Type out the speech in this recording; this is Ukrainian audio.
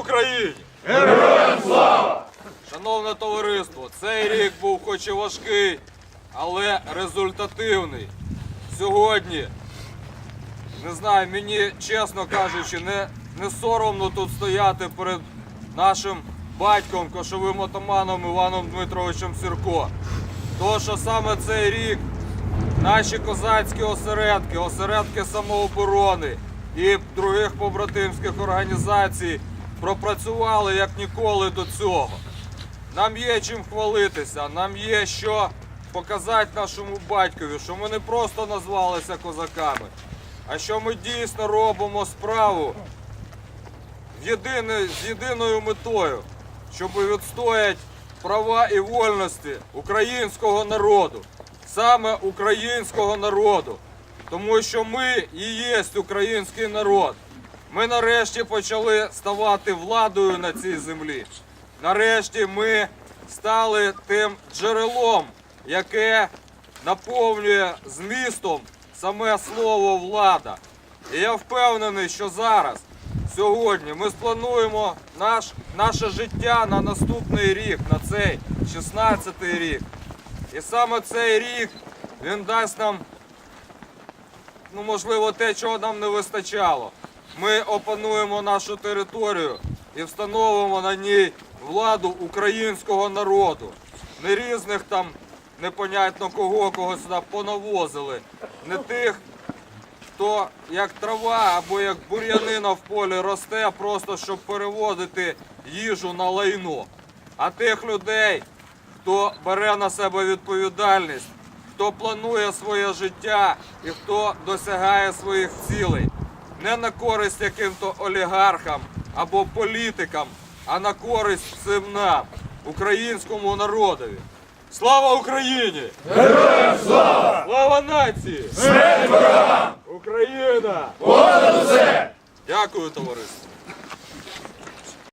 Україні! Героям слава! Шановне товариство, цей рік був хоч і важкий, але результативний. Сьогодні, не знаю, мені чесно кажучи, не, не соромно тут стояти перед нашим батьком, кошовим отаманом Іваном Дмитровичем Сірко. Тому що саме цей рік наші козацькі осередки, осередки самооборони і других побратимських організацій пропрацювали як ніколи до цього. Нам є чим хвалитися, нам є що показати нашому батькові, що ми не просто назвалися козаками, а що ми дійсно робимо справу з єдиною метою, щоб відстояти права і вольності українського народу, саме українського народу. Тому що ми і є український народ. Ми нарешті почали ставати владою на цій землі. Нарешті ми стали тим джерелом, яке наповнює змістом саме слово влада. І я впевнений, що зараз, сьогодні, ми сплануємо наш, наше життя на наступний рік, на цей 16-й рік. І саме цей рік він дасть нам, ну можливо, те, чого нам не вистачало. Ми опануємо нашу територію і встановимо на ній владу українського народу. Не різних там непонятно кого, кого сюди понавозили, не тих, хто як трава або як бур'янина в полі росте, просто щоб переводити їжу на лайно. А тих людей, хто бере на себе відповідальність, хто планує своє життя і хто досягає своїх цілей. Не на користь яким-то олігархам або політикам, а на користь всім нам, українському народові. Слава Україні! Героям слава! Слава нації! Смерть ворогам! Україна! Понад усе! Дякую, товариство!